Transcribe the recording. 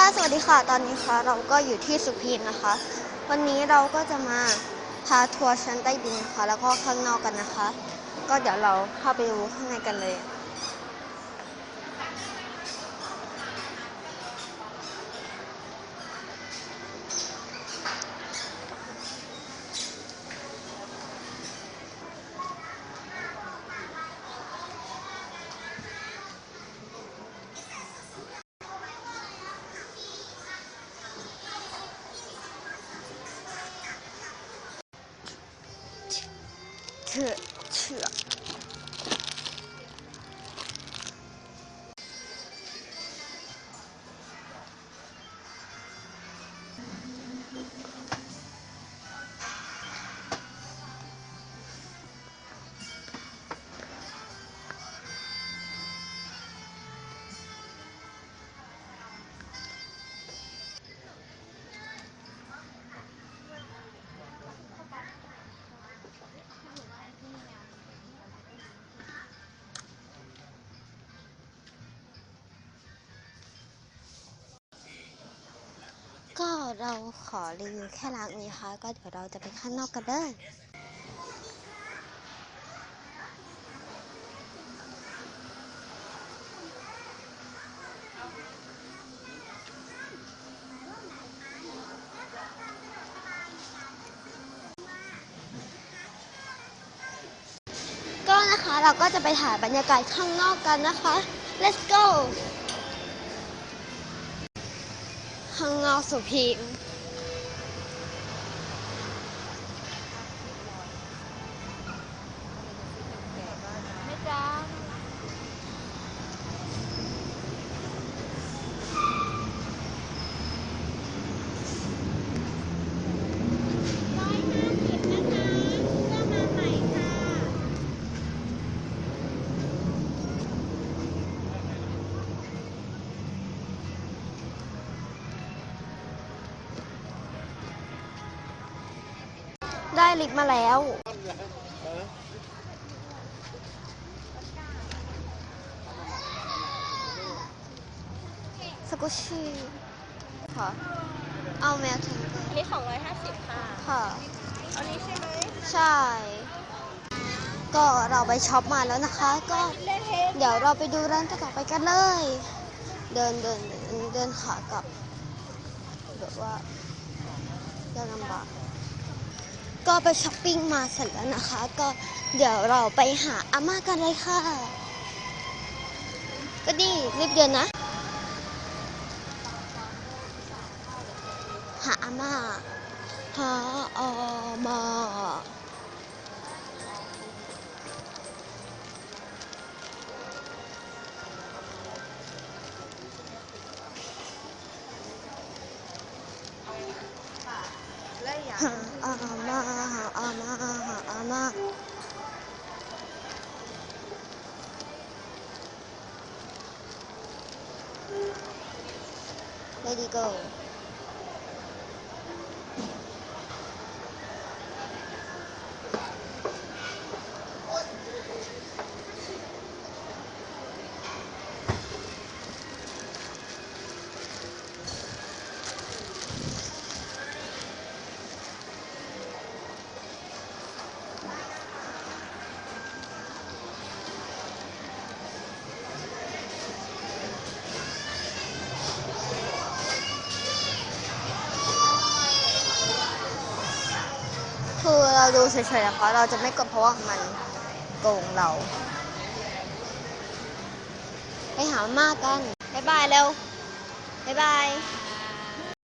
ค่ะ สวัสดีค่ะ ตอนนี้ค่ะเราก็อยู่ที่สุพีนนะคะ วันนี้เราก็จะมาพาทัวร์ชั้นใต้ดินนะคะแล้วก็ข้างนอกกันนะคะ ก็เดี๋ยวเราเข้าไปดูข้างในกันเลย เถื่ เราขอรีวิวแค่ร้านนี้นะคะก็เดี๋ยวเราจะไปข้างนอกกันเลยก็นะคะเราก็จะไปถ่ายบรรยากาศข้างนอกกันนะคะ let's go ข้างนอกสุพีมไม่จ้า ได้ลิฟต์มาแล้ว สกุชชี่ค่ะ เอาแมวถึงอันนี้ 250 ค่ะ ค่ะ อันนี้ใช่ไหมใช่ ก็เราไปช็อปมาแล้วนะคะ ก็เล่นเทสเดี๋ยวเราไปดูร้านต่อไปกันเลย เดินเดินเดินเดินขากลับแบบว่าเดินลำบาก ก็ไปช้อปปิ้งมาเสร็จแล้วนะคะ ก็เดี๋ยวเราไปหาอาม่ากันเลยค่ะ ก็ดีรีบเดินนะ หาอาม่าหาอาม่า เล เราดูเฉยๆนะคะเราจะไม่กดเพราะว่ามันโกงเรา ไปหามาม่ากัน บ๊ายบายเร็ว บ๊ายบาย